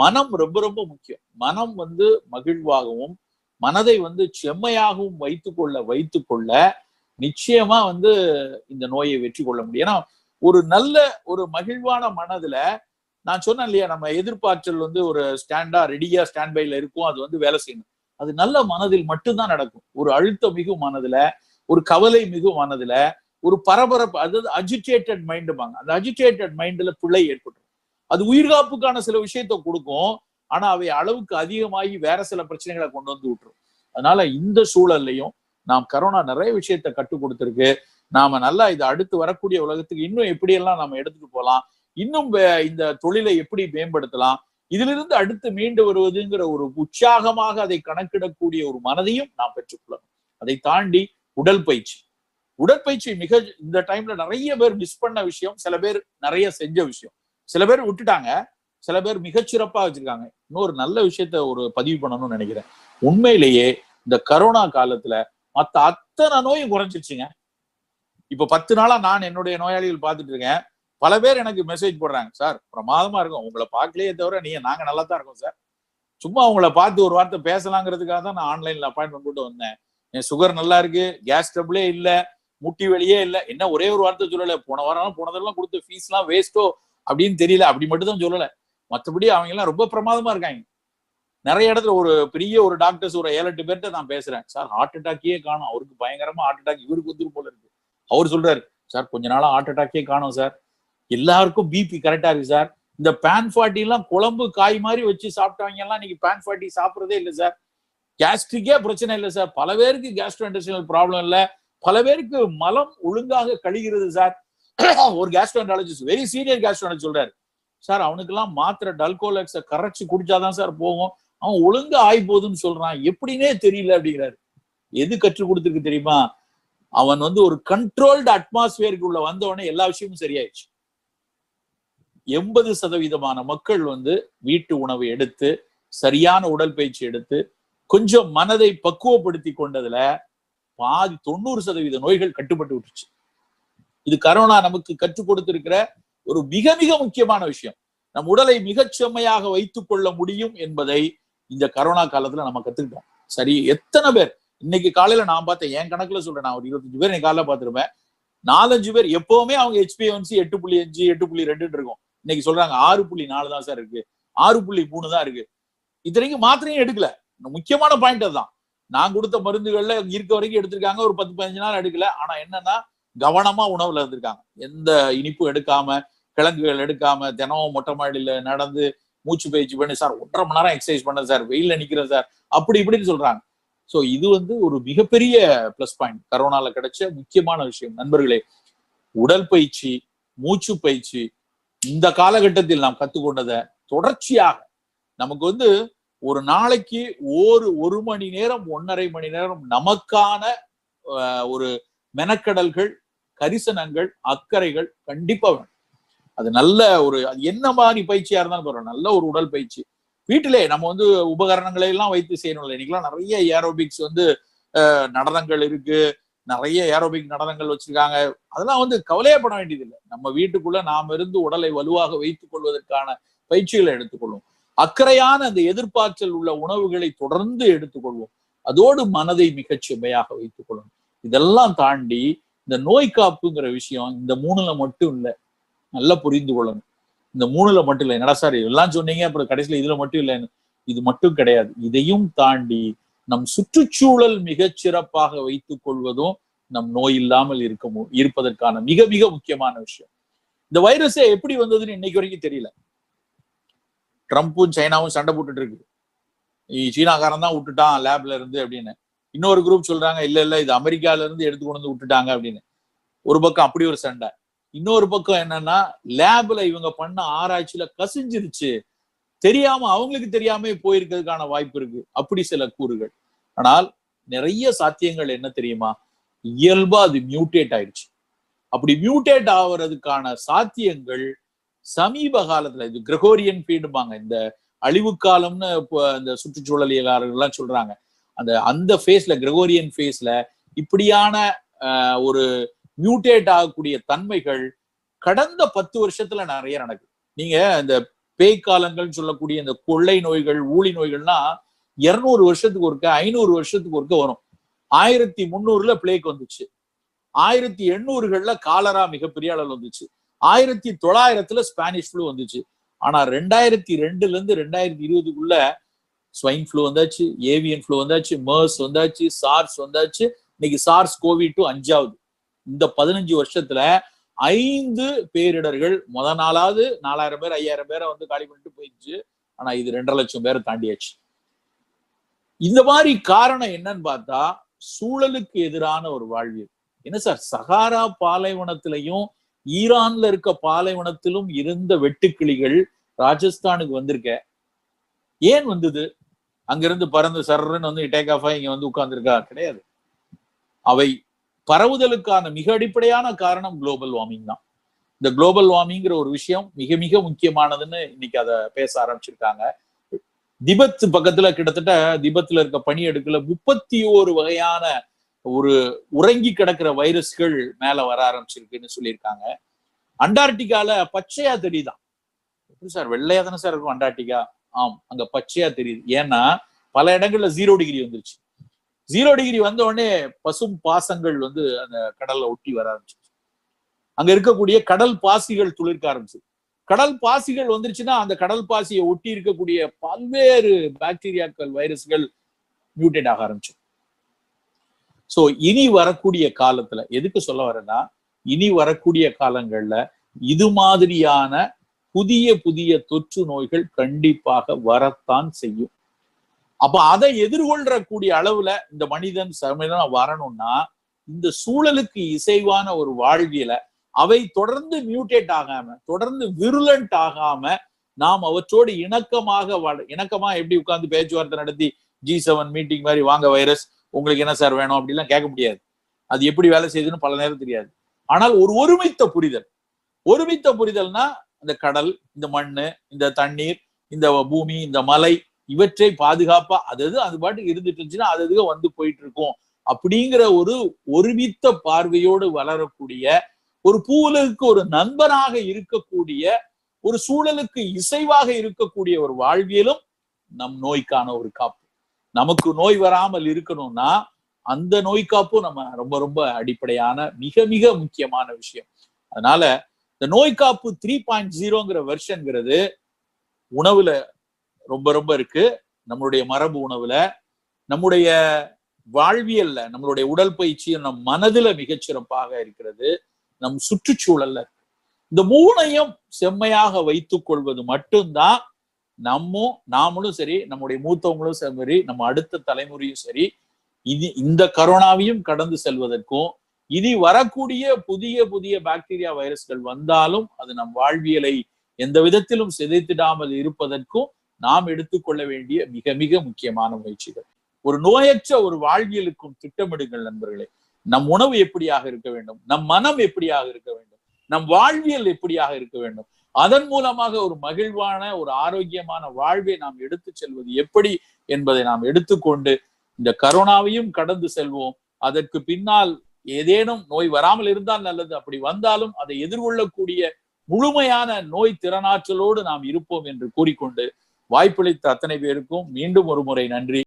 மனம் ரொம்ப ரொம்ப முக்கியம். மனம் வந்து மகிழ்வாகவும் மனதை வந்து செம்மையாகவும் வைத்துக்கொள்ள வைத்துக்கொள்ள நிச்சயமா வந்து இந்த நோயை வெற்றி கொள்ள முடியும். ஏன்னா ஒரு நல்ல ஒரு மகிழ்வான மனதுல நான் சொன்னேன் இல்லையா நம்ம எதிர்பார்த்தல் வந்து ஒரு ஸ்டாண்டா ரெடியா ஸ்டாண்ட் பைல இருக்கும் அது வந்து வேலை செய்யணும். அது நல்ல மனதில் மட்டும்தான் நடக்கும். ஒரு அழுத்தம் மிகு மனதுல ஒரு கவலை மிகு மனதுல ஒரு பரபரப்பு அதாவது அஜிடேட்டட் மைண்டுபாங்க அந்த அஜிடேட்டட் மைண்ட்ல பிள்ளை ஏற்பட்டுரும். அது உயிர்காப்புக்கான சில விஷயத்த கொடுக்கும். ஆனா அவை அளவுக்கு அதிகமாகி வேற சில பிரச்சனைகளை கொண்டு வந்து விட்டுரும். அதனால இந்த சூழல்லையும் நாம் கரோனா நிறைய விஷயத்த கற்றுக் கொடுத்திருக்கு. நாம நல்லா இது அடுத்து வரக்கூடிய உலகத்துக்கு இன்னும் எப்படியெல்லாம் நாம எடுத்துட்டு போகலாம்? இன்னும் இந்த தொழிலை எப்படி மேம்படுத்தலாம்? இதிலிருந்து அடுத்து மீண்டு வருவதுங்கிற ஒரு உற்சாகமாக அதை கணக்கிடக்கூடிய ஒரு மனதையும் நாம் பெற்றுக்கொள்ளணும். அதை தாண்டி உடல் பயிற்சி. உடற்பயிற்சி மிக இந்த டைம்ல நிறைய பேர் மிஸ் பண்ண விஷயம் சில பேர் நிறைய செஞ்ச விஷயம். சில பேர் விட்டுட்டாங்க. சில பேர் மிகச்சிறப்பா வச்சிருக்காங்க. இன்னொரு நல்ல விஷயத்த ஒரு பதிவு பண்ணணும்னு நினைக்கிறேன். உண்மையிலேயே இந்த கரோனா காலத்துல மத்த அத்தனை நோயும் குறைஞ்சிருச்சுங்க. இப்ப பத்து நாளா நான் என்னுடைய நோயாளிகள் பார்த்துட்டு இருக்கேன். பல பேர் எனக்கு மெசேஜ் போடுறாங்க. சார் பிரமாதமா இருக்கும். உங்களை பார்க்கலையே தவிர நீங்க நாங்க நல்லா தான் இருக்கோம் சார். சும்மா உங்களை பார்த்து ஒரு வார்த்தை பேசலாங்கிறதுக்காக தான் நான் ஆன்லைன்ல அப்பாயின்மெண்ட் போட்டு வந்தேன். என் சுகர் நல்லா இருக்கு. கேஸ் ட்ரபிளே இல்லை. முட்டி வெளியே இல்லை. என்ன ஒரே ஒரு வார்த்தை சொல்லலை. போன வாரம் போனதெல்லாம் கொடுத்த ஃபீஸ் எல்லாம் வேஸ்டோ அப்படின்னு தெரியல. அப்படி மட்டும் தான் சொல்லல. மற்றபடி அவங்க எல்லாம் ரொம்ப பிரமாதமா இருக்காங்க. நிறைய இடத்துல ஒரு பெரிய ஒரு டாக்டர்ஸ் ஒரு ஏழு எட்டு பேர்கிட்ட நான் பேசுறேன். சார் ஹார்ட் அட்டாக்கே காணும். அவருக்கு பயங்கரமா ஹார்ட் அட்டாக் இவருக்கு வந்துரு போல இருக்கு. அவர் சொல்றாரு சார் கொஞ்ச நாளா ஹார்ட் அட்டாக்கே காணும் சார். எல்லாருக்கும் பிபி கரெக்டா இருக்கு சார். இந்த பேன் ஃபார்ட்டி எல்லாம் குழம்பு காய் மாதிரி வச்சு சாப்பிட்டவங்க எல்லாம் நீங்க பேன் ஃபார்ட்டி சாப்பிடுறதே இல்லை சார். கேஸ்ட்ரிக்கே பிரச்சனை இல்லை சார். பல பேருக்கு கேஸ்ட்ரோ இன்டெஸ்டினல் ப்ராப்ளம் இல்லை. பல பேருக்கு மலம் ஒழுங்காக கழிகிறது சார். ஒரு கேஸ்ட்ரோன்டாலஜிஸ்ட் வெரி சீனியர் கேஸ்ட்ரோலஜி சொல்றாரு. சார் அவனுக்கெல்லாம் மாத்திரை டல்கோலெக்ஸை கரைச்சு குடிச்சாதான் சார் போகும். அவன் ஒழுங்கா ஆகி போகுதுன்னு சொல்றான். எப்படின்னே தெரியல அப்படிங்கிறாரு. எது கற்றுக் கொடுத்துருக்கு தெரியுமா? அவன் வந்து ஒரு கண்ட்ரோல்டு அட்மாஸ்பியருக்கு உள்ள வந்தவொடனே எல்லா விஷயமும் சரியாயிடுச்சு. எண்பது சதவீதமான மக்கள் வந்து வீட்டு உணவு எடுத்து சரியான உடற்பயிற்சி எடுத்து கொஞ்சம் மனதை பக்குவப்படுத்தி கொண்டதுல பாதி தொண்ணூறு சதவீத நோய்கள் கட்டுப்பட்டு விட்டுருச்சு. இது கரோனா நமக்கு கற்றுக் கொடுத்திருக்கிற ஒரு மிக மிக முக்கியமான விஷயம். நம் உடலை மிகச் செம்மையாக வைத்துக் கொள்ள முடியும் என்பதை இந்த கரோனா காலத்துல நம்ம கத்துக்கிட்டோம். சரி எத்தனை பேர்? இன்னைக்கு காலையில நான் பார்த்தேன் என் கணக்குல சொல்றேன் நான் ஒரு இருபத்தஞ்சு பேர் இன்னைக்கு காலையில பார்த்துருப்பேன். நாலஞ்சு பேர் எப்பவுமே அவங்க ஹெச்பிஎன்சி எட்டு புள்ளி அஞ்சு எட்டு புள்ளி ரெண்டுன்னு இருக்கும். இன்னைக்கு சொல்றாங்க ஆறு புள்ளி நாலு தான் சார் இருக்கு. ஆறு புள்ளி மூணு தான் இருக்கு. இத்தனைக்கும் மாத்திரையும் எடுக்கல. முக்கியமான பாயிண்ட் அதுதான். நான் கொடுத்த மருந்துகள்ல இருக்க வரைக்கும் எடுத்திருக்காங்க ஒரு பத்து பதினஞ்சு நாள் எடுக்கல. ஆனா என்னன்னா கவனமா உணவுல இருந்திருக்காங்க. எந்த இனிப்பும் எடுக்காம கிழங்குகள் எடுக்காம தினமும் மொட்டை மாடியில நடந்து மூச்சு பயிற்சி பண்ணி சார் ஒன்றரை மணி நேரம் எக்ஸசைஸ் பண்ண சார். வெயில்ல நிக்கிறேன் சார். அப்படி இப்படின்னு சொல்றாங்க. சோ இது வந்து ஒரு மிகப்பெரிய பிளஸ் பாயிண்ட் கரோனால கிடைச்ச முக்கியமான விஷயம். நண்பர்களே உடல் பயிற்சி மூச்சு பயிற்சி இந்த காலகட்டத்தில் நாம் கத்துக்கொண்டதை தொடர்ச்சியாக நமக்கு வந்து ஒரு நாளைக்கு ஒரு ஒரு மணி நேரம் ஒன்னரை மணி நேரம் நமக்கான ஒரு மெனக்கடல்கள் கரிசனங்கள் அக்கறைகள் கண்டிப்பா வேணும். அது நல்ல ஒரு அது என்ன மாதிரி பயிற்சியா இருந்தாலும் பரவாயில்ல. நல்ல ஒரு உடல் பயிற்சி. வீட்டிலே நம்ம வந்து உபகரணங்களை எல்லாம் வைத்து செய்யணும்ல. இன்னைக்கெல்லாம் நிறைய ஏரோபிக்ஸ் வந்து நடனங்கள் இருக்கு. நிறைய ஏரோபிக் நடனங்கள் வச்சிருக்காங்க. அதெல்லாம் வந்து கவலையப்பட வேண்டியதில்லை. நம்ம வீட்டுக்குள்ள நாம் இருந்து உடலை வலுவாக வைத்துக் கொள்வதற்கான பயிற்சிகளை எடுத்துக்கொள்வோம். அக்கறையான அந்த எதிர்பார்த்தல் உள்ள உணவுகளை தொடர்ந்து எடுத்துக்கொள்வோம். அதோடு மனதை மிகச் செம்மையாக வைத்துக் கொள்ளணும். இதெல்லாம் தாண்டி இந்த நோய் காப்புங்கிற விஷயம் இந்த மூணுல மட்டும் இல்லை. நல்லா புரிந்து கொள்ளணும். இந்த மூணுல மட்டும் இல்லை. என்னடா சார் இதெல்லாம் சொன்னீங்க அப்புறம் கடைசியில இதுல மட்டும் இல்லைன்னு இது மட்டும் கிடையாது. இதையும் தாண்டி நம் சுற்றுச்சூழல் மிகச் சிறப்பாக வைத்துக் கொள்வதும் நம் நோய் இல்லாமல் இருக்க இருப்பதற்கான மிக மிக முக்கியமான விஷயம். இந்த வைரஸே எப்படி வந்ததுன்னு இன்னைக்கு வரைக்கும் தெரியல. ட்ரம்ப்பும் சைனாவும் சண்டை போட்டுட்டு இருக்கு. சீனாக்காரன் தான் விட்டுட்டான் லேப்ல இருந்து அப்படின்னு. இன்னொரு குரூப் சொல்றாங்க இல்ல இல்ல இது அமெரிக்கால இருந்து எடுத்து கொண்டு வந்து விட்டுட்டாங்க அப்படின்னு. ஒரு பக்கம் அப்படி ஒரு சண்டை. இன்னொரு பக்கம் என்னன்னா லேப்ல இவங்க பண்ண ஆராய்ச்சியில கசிஞ்சிருச்சு. தெரியாம அவங்களுக்கு தெரியாம போயிருக்கிறதுக்கான வாய்ப்பு இருக்கு. அப்படி சில கூறுகள். ஆனால் நிறைய சாத்தியங்கள் என்ன தெரியுமா? இயல்பா அது மியூட்டேட் ஆயிடுச்சு அப்படி மியூட்டேட் ஆவறதுக்கான சாத்தியங்கள் சமீப காலத்துல இது கிரகோரியன் பீடுபாங்க இந்த அழிவு காலம்னு இப்போ இந்த சுற்றுச்சூழலியலாளர்கள்லாம் சொல்றாங்க. அந்த அந்த ஃபேஸ்ல கிரகோரியன் ஃபேஸ்ல இப்படியான ஒரு மியூட்டேட் ஆகக்கூடிய தன்மைகள் கடந்த பத்து வருஷத்துல நிறைய நடக்குது. நீங்க இந்த பேய் காலங்கள்னு சொல்லக்கூடிய இந்த கொள்ளை நோய்கள் ஊழி நோய்கள்னா இருநூறு வருஷத்துக்கு ஒருக்க ஐநூறு வருஷத்துக்கு ஒருக்க வரும். ஆயிரத்தி முந்நூறுல பிளேக் வந்துச்சு. ஆயிரத்தி எண்ணூறுகள்ல காலரா மிகப்பெரிய அளவில் வந்துச்சு. ஆயிரத்தி தொள்ளாயிரத்துல ஸ்பானிஷ் ஃப்ளூ வந்துச்சு. ஆனா ரெண்டாயிரத்தி ரெண்டுல இருந்து ரெண்டாயிரத்தி இருபதுக்குள்ள ஸ்வைன் ஃப்ளூ வந்தாச்சு ஏவியன் ஃப்ளூ வந்தாச்சு மர்ஸ் வந்தாச்சு சார்ஸ் வந்தாச்சு. இன்னைக்கு சார்ஸ் கோவிட் அஞ்சாவது. இந்த பதினஞ்சு வருஷத்துல ஐந்து பேரிடர்கள் முத நாளாவது நாலாயிரம் பேர் ஐயாயிரம் பேரை வந்து காலி பண்ணிட்டு போயிடுச்சு. ஆனா இது ரெண்டரை லட்சம் பேரை தாண்டியாச்சு. இந்த மாதிரி காரணம் என்னன்னு பார்த்தா சூழலுக்கு எதிரான ஒரு வாழ்வியல் என்ன சார்? சகாரா பாலைவனத்திலையும் ஈரான்ல இருக்க பாலைவனத்திலும் இருந்த வெட்டுக்கிளிகள் ராஜஸ்தானுக்கு வந்திருக்க. ஏன் வந்தது? அங்கிருந்து பறந்து சர்ன்னு வந்து டேக் ஆஃப் இங்க வந்து உட்கார்ந்துருக்கா கிடையாது. அவை பரவுதலுக்கான மிக அடிப்படையான காரணம் குளோபல் வார்மிங் தான். இந்த குளோபல் வார்மிங்கிற ஒரு விஷயம் மிக மிக முக்கியமானதுன்னு இன்னைக்கு அதை பேச ஆரம்பிச்சிருக்காங்க. திபத் பக்கத்துல கிட்டத்தட்ட திபத்துல இருக்க பனி எடுக்கல முப்பத்தி ஓரு வகையான ஒரு உறங்கி கிடக்கிற வைரஸ்கள் மேல வர ஆரம்பிச்சிருக்குன்னு சொல்லியிருக்காங்க. அண்டார்டிகால பச்சையா தெரியுதான் எப்படி சார் வெள்ளையா தானே சார் இருக்கும் அண்டார்டிகா? ஆம் அங்க பச்சையா தெரியுது. ஏன்னா பல இடங்கள்ல ஜீரோ டிகிரி வந்துருச்சு. ஜீரோ டிகிரி வந்த உடனே பசும் பாசங்கள் வந்து அந்த கடல்ல ஒட்டி வர ஆரம்பிச்சு அங்க இருக்கக்கூடிய கடல் பாசிகள் துளிர்க்க ஆரம்பிச்சு கடல் பாசிகள் வந்துருச்சுன்னா அந்த கடல் பாசியை ஒட்டி இருக்கக்கூடிய பல்வேறு பாக்டீரியாக்கள் வைரஸ்கள் மியூட்டேட் ஆக ஆரம்பிச்சு சோ இனி வரக்கூடிய காலத்துல எதுக்கு சொல்ல வரேன்னா இனி வரக்கூடிய காலங்கள்ல இது மாதிரியான புதிய புதிய தொற்று நோய்கள் கண்டிப்பாக வரத்தான் செய்யும். அப்ப அதை எதிர்கொள்ளக்கூடிய அளவுல இந்த மனிதன் சமயம் வரணும்னா இந்த சூழலுக்கு இசைவான ஒரு வாழ்வியல அவை தொடர்ந்து மியூட்டேட் ஆகாம தொடர்ந்து விருலண்ட் ஆகாம நாம் அவற்றோடு இணக்கமாக இணக்கமா எப்படி உட்கார்ந்து பேச்சுவார்த்தை நடத்தி ஜி செவன் மீட்டிங் மாதிரி வாங்க வைரஸ் உங்களுக்கு என்ன சார் வேணும்? அப்படிலாம் கேட்க முடியாது. அது எப்படி வேலை செய்யுதுன்னு பல நேரம் தெரியாது. ஆனால் ஒரு ஒருமித்த புரிதல் ஒருமித்த புரிதல்னா இந்த கடல் இந்த மண்ணு இந்த தண்ணீர் இந்த பூமி இந்த மலை இவற்றை பாதுகாப்பா அது அது பாட்டுக்கு இருந்துட்டு இருந்துச்சுன்னா அது அதுக்கு வந்து போயிட்டு இருக்கும் அப்படிங்கிற ஒரு ஒருமித்த பார்வையோடு வளரக்கூடிய ஒரு பூவுலகுக்கு ஒரு நண்பனாக இருக்கக்கூடிய ஒரு சூழலுக்கு இசைவாக இருக்கக்கூடிய ஒரு வாழ்வியலும் நம் நோய்க்கான ஒரு காப்பு. நமக்கு நோய் வராமல் இருக்கணும்னா அந்த நோய் காப்பும் நம்ம ரொம்ப ரொம்ப அடிப்படையான மிக மிக முக்கியமான விஷயம். அதனால இந்த நோய் காப்பு த்ரீ பாயிண்ட் ஜீரோங்கிற வெர்ஷன்ங்கிறது உணவுல ரொம்ப ரொம்ப இருக்கு. நம்மளுடைய மரபு உணவுல. நம்முடைய வாழ்வியல்ல நம்மளுடைய உடல் பயிற்சியும் நம் மனதுல மிகச்சிறப்பாக இருக்கிறது. நம் சுற்றுச்சூழல்ல இந்த மூணையும் செம்மையாக வைத்துக் கொள்வது மட்டும்தான் நம்மும் நாமளும் சரி நம்முடைய மூத்தவங்களும் சரி நம்ம அடுத்த தலைமுறையும் சரி இது இந்த கரோனாவையும் கடந்து செல்வதற்கும் இனி வரக்கூடிய புதிய புதிய பாக்டீரியா வைரஸ்கள் வந்தாலும் அது நம் வாழ்வியலை எந்த விதத்திலும் சிதைத்திடாமல் இருப்பதற்கும் நாம் எடுத்துக்கொள்ள வேண்டிய மிக மிக முக்கியமான முயற்சிகள். ஒரு நோயற்ற ஒரு வாழ்வியலுக்கும் திட்டமிடுங்கள் நண்பர்களே. நம் உணவு எப்படியாக இருக்க வேண்டும்? நம் மனம் எப்படியாக இருக்க வேண்டும்? நம் வாழ்வியல் எப்படியாக இருக்க வேண்டும்? அதன் மூலமாக ஒரு மகிழ்வான ஒரு ஆரோக்கியமான வாழ்வை நாம் எடுத்து செல்வது எப்படி என்பதை நாம் எடுத்துக்கொண்டு இந்த கரோனாவையும் கடந்து செல்வோம். அதற்கு பின்னால் ஏதேனும் நோய் வராமல் இருந்தால் நல்லது. அப்படி வந்தாலும் அதை எதிர்கொள்ளக்கூடிய முழுமையான நோய் திறனாற்றலோடு நாம் இருப்போம் என்று கூறிக்கொண்டு வாய்ப்பளித்த அத்தனை பேருக்கும் மீண்டும் ஒரு முறை நன்றி.